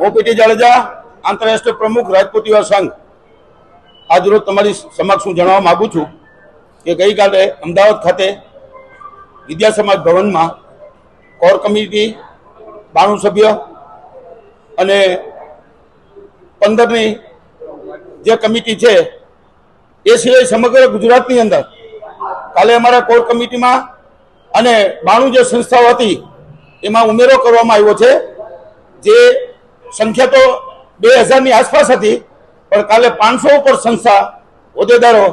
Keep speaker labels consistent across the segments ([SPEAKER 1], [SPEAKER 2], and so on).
[SPEAKER 1] OPT Jadeja, આંતરરાષ્ટ્રીય પ્રમુખ રાજપૂત સંઘ. આજરોજ તમારી સમક્ષ હું જણાવવા માંગુ છું કે ગઈકાલે અમદાવાદ ખાતે વિદ્યા સમાજ ભવનમાં કોર કમિટી બાણું સભ્ય અને પંદરની જે કમિટી છે, એ સિવાય સમગ્ર ગુજરાતની અંદર કાલે અમારા કોર કમિટીમાં અને બાણું જે સંસ્થાઓ હતી, એમાં ઉમેરો કરવામાં આવ્યો છે, જે સંખ્યા તો બે હજારની આસપાસ હતી, પણ કાલે પાંચસો ઉપર સંસ્થા હોદ્દેદારો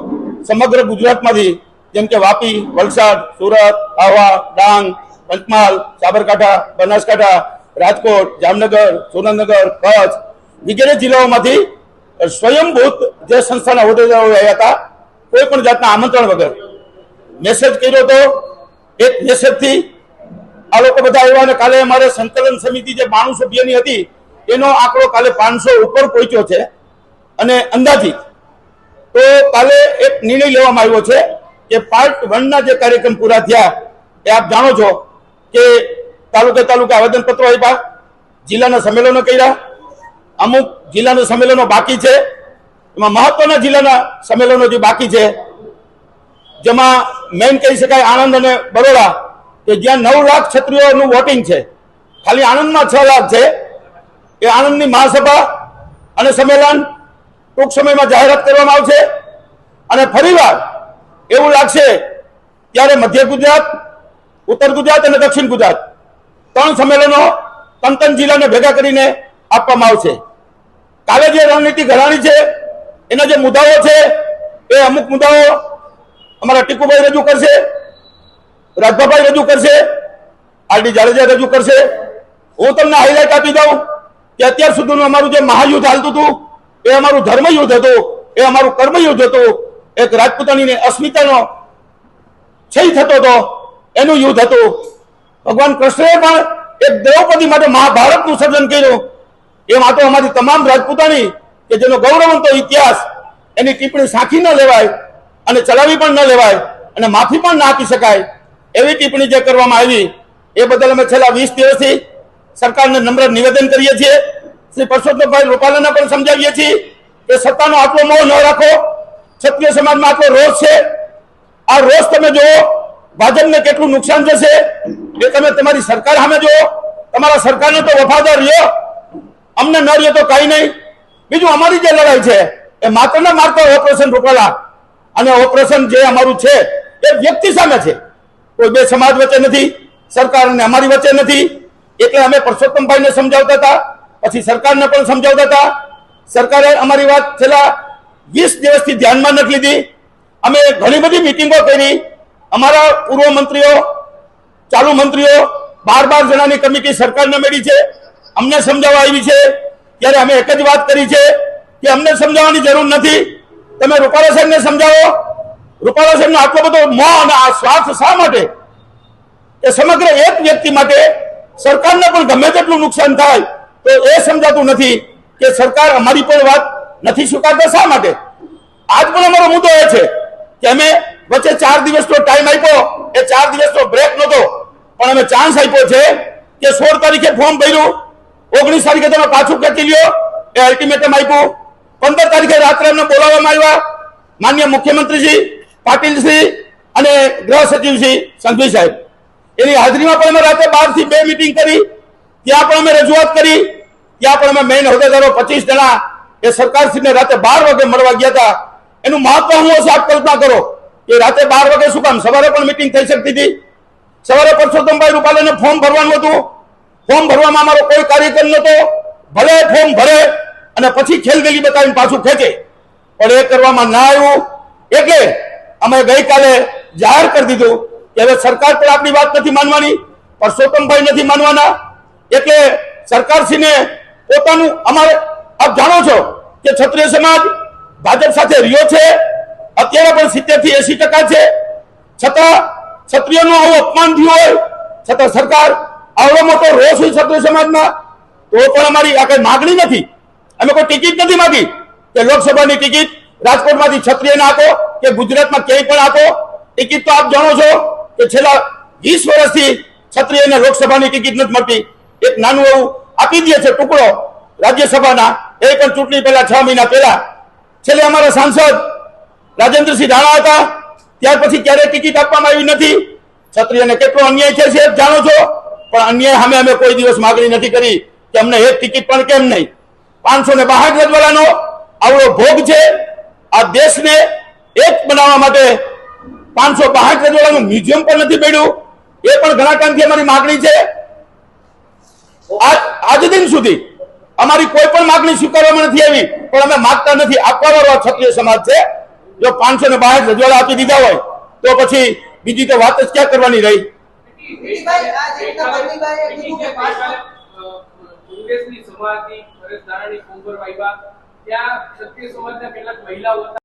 [SPEAKER 1] સમગ્ર ગુજરાતમાંથી, જેમ કે વાપી, વલસાડ, સુરત, આહવા, ડાંગ, પંચમહાલ, સાબરકાંઠા, બનાસકાંઠા, રાજકોટ, જામનગર, સુરેન્દ્રનગર, કચ્છ વગેરે જિલ્લાઓમાંથી સ્વયંભૂત જે સંસ્થાના હોદ્દેદારો રહ્યા હતા, કોઈ પણ જાતના આમંત્રણ વગર. મેસેજ કર્યો તો એક મેસેજથી આ લોકો બધા આવ્યા અને કાલે અમારે સંકલન સમિતિ જે બાણું સભ્યની હતી એનો આંકડો કાલે પાંચસો ઉપર પહોંચ્યો છે. અને અંદાજિત તો કાલે એક નિર્ણય લેવામાં આવ્યો છે કે પાર્ટ વનના જે કાર્યક્રમ પૂરા થયા એ આપ જાણો છો કે તાલુકે તાલુકે આવેદનપત્રો આપ્યા, જિલ્લાના સંમેલનો કર્યા, અમુક જિલ્લાના સંમેલનો બાકી છે. એમાં મહત્વના જિલ્લાના સંમેલનો જે બાકી છે, જેમાં મેઇન કહી શકાય આણંદ અને બરોડા, કે જ્યાં નવ લાખ છત્રીઓનું વોટિંગ છે. ખાલી આણંદમાં છ લાખ છે. એ આણંદની મહાસભા અને સંમેલન ટૂંક સમયમાં જાહેરાત કરવામાં આવશે. અને ફરીવાર એવું લાગશે ત્યારે મધ્ય ગુજરાત, ઉત્તર ગુજરાત અને દક્ષિણ ગુજરાત ત્રણ સંમેલનો ત્રણ ત્રણ જિલ્લાને ભેગા કરીને આપવામાં આવશે. કાલે જે રણનીતિ ઘડાણી છે, એના જે મુદ્દાઓ છે, એ અમુક મુદ્દાઓ અમારા ટીકુભાઈ રજૂ કરશે, રાજભાભાઈ રજૂ કરશે આરડી જાડેજા રજૂ કરશે. હું તમને હાઇલાઇટ આપી દઉં. કે અત્યાર સુધીનું અમારું જે મહાયુદ્ધ હાલતું હતું, એ અમારું ધર્મયુદ્ધ હતું, એ અમારું કર્મયુદ્ધ હતું. એક રાજપૂતાણીની અસ્મિતાનો ક્ષય થતો હતો, એનું યુદ્ધ હતું. ભગવાન કૃષ્ણએ પણ એક દ્રૌપદી માટે મહાભારતનું સર્જન કર્યું. એ માટે અમારી તમામ રાજપૂતાણી કે જેનો ગૌરવંતો ઇતિહાસ એની ટિપ્પણી સાખી ન લેવાય અને ચલાવી પણ ન લેવાય અને માફી પણ ના આપી શકાય. એવી ટિપ્પણી જે કરવામાં આવી, એ બદલ અમે છેલ્લા વીસ દિવસથી સરકારને નમ્ર નિવેદન કરીએ છીએ. શ્રી પરસોત્તમભાઈ રૂપાલાને પણ સમજાવીએ છીએ કે સત્તાનો આટલો મોહ ન રાખો. ક્ષત્રિય સમાજમાં આટલો રોષ છે. આ રોષ તમે જુઓ, ભાજપને કેટલું નુકસાન જશે એ તમે તમારી સરકાર સામે જુઓ. તમારા સરકારને તો વફાદાર રહ્યો. અમને ન રહ્યો તો કાંઈ નહીં. બીજું અમારી જે લડાઈ છે, એ માત્ર ને માત્ર ઓપરેશન રૂપાલા અને ઓપરેશન જે અમારું છે, એ વ્યક્તિ સામે છે. કોઈ બે સમાજ વચ્ચે નથી, સરકાર અને અમારી વચ્ચે નથી. એટલે અમે પરસોત્તમભાઈને સમજાવતા હતા, પછી સરકારને પણ સમજાવતા હતા. સરકારે અમારી વાત છેલ્લા વીસ દિવસથી ધ્યાનમાં નથી લીધી. અમે ઘણી બધી મિટિંગો કરી. અમારા પૂર્વ મંત્રીઓ, ચાલુ મંત્રીઓ, બાર બાર જણાની કમિટી સરકારને મળી છે. અમને સમજાવવા આવી છે. ત્યારે અમે એક જ વાત કરી છે કે અમને સમજાવવાની જરૂર નથી. તમે રૂપાલા સાહેબને સમજાવો. રૂપાલા સાહેબનો આટલો બધો મોહ અને આ સ્વાર્થ શા માટે? એ સમગ્ર એક વ્યક્તિ માટે સરકારને પણ ગમે તેટલું નુકસાન થાય તો એ સમજાતું નથી કે સરકાર અમારી પણ વાત નથી સ્વીકારતા શા માટે? આજ પણ અમારો મુદ્દો એ છે કે અમે વચ્ચે ચાર દિવસનો ટાઈમ આપ્યો, એ ચાર દિવસનો બ્રેક નહોતો, પણ અમે ચાન્સ આપ્યો છે કે સોળ તારીખે ફોર્મ ભર્યું, ઓગણીસ તારીખે તમે પાછું ખેંચી લ્યો, એ અલ્ટિમેટમ આપ્યું. પંદર તારીખે રાત્રે અમને બોલાવવામાં આવ્યા, માન્ય મુખ્યમંત્રીશ્રી પાટીલશ્રી અને ગૃહ સચિવશ્રી સંઘવી સાહેબ. એની હાજરીમાં પણ અમે રાતે બારથી બે મિટિંગ કરી, ત્યાં પણ અમે રજૂઆત કરી, ત્યાં પણ અમે મેઇન હોદ્દેદારો પચીસ જણા એ સરકારશ્રીને રાતે બાર વાગે મળવા ગયા હતા. એનું મહત્વ હું આપ કલ્પના કરો. કે રાતે બાર વાગે શું કામ? સવારે પણ મિટિંગ થઈ શકતી હતી. સવારે પરસોત્તમભાઈ રૂપાલાને ફોર્મ ભરવાનું હતું. ફોર્મ ભરવામાં અમારો કોઈ કાર્યક્રમ નહોતો. ભલે ફોર્મ ભરે અને પછી ખેલગેલી બતાવીને પાછું ખેંચે. પણ એ કરવામાં ના આવ્યું. એટલે અમે ગઈકાલે જાહેર કરી દીધું હવે સરકાર પણ આપણી વાત નથી માનવાની પરસોત્તમભાઈ નથી માનવાના. એટલે સરકારશ્રીને પોતાનું અમારે, આપ જાણો છો કે ક્ષત્રિય સમાજ ભાજપ સાથે રહ્યો છે, અત્યારે પણ સિત્તેરથી એસી ટકા છે. છતાં ક્ષત્રિયનું આવું અપમાન થયું હોય, છતાં સરકાર આવડો મોટો રોષ હોય ક્ષત્રિય સમાજમાં, તો પણ અમારી આ કઈ માગણી નથી. અમે કોઈ ટિકિટ નથી માંગી કે લોકસભાની ટિકિટ રાજકોટમાંથી ક્ષત્રિયને આપો કે ગુજરાતમાં ક્યાંય પણ આપો. ટિકિટ તો આપ જાણો છો. કે છેલ્લા વીસ વર્ષથી ક્ષત્રિયને લોકસભાની ટિકિટ નથી મળતી. એક નાનું એવું આપી દે છે ટુકડો રાજ્યસભાના. એ પણ ચૂંટણી પહેલા છ મહિના પહેલા. છેલ્લે અમારા સાંસદ રાજેન્દ્રસિંહ રાણા હતા. ત્યાર પછી ક્યારેય ટિકિટ આપવામાં આવી નથી. ક્ષત્રિયને કેટલો અન્યાય છે સાહેબ જાણો છો. પણ અન્યાય સામે અમે કોઈ દિવસ માગણી નથી કરી કે અમને એક ટિકિટ પણ કેમ નહીં. પાંચસો ને બાહઠ રજવાડાનો આવડો ભોગ છે. આ દેશને એક બનાવવા માટે પાંચસો બાસઠ રજવાડાનું મ્યુઝિયમ પણ નથી પડ્યું. એ પણ ઘણા ટાઈમથી અમારી માગણી છે. આજ આજ દિન સુધી અમારી કોઈ પણ માગણી સ્વીકારવામાં નથી આવી પણ અમે માગતા નથી. આપવા વાળો આ ક્ષત્રિય સમાજ છે. જો પાંચસો ને બાસઠ રજવાડા આપી દીધા હોય તો પછી બીજી તો વાત જ ક્યાં કરવાની રહી?
[SPEAKER 2] કોંગ્રેસની સભા હતી કોંગર વાયબા ત્યાં ક્ષત્રિય સમાજના કેટલાક મહિલાઓ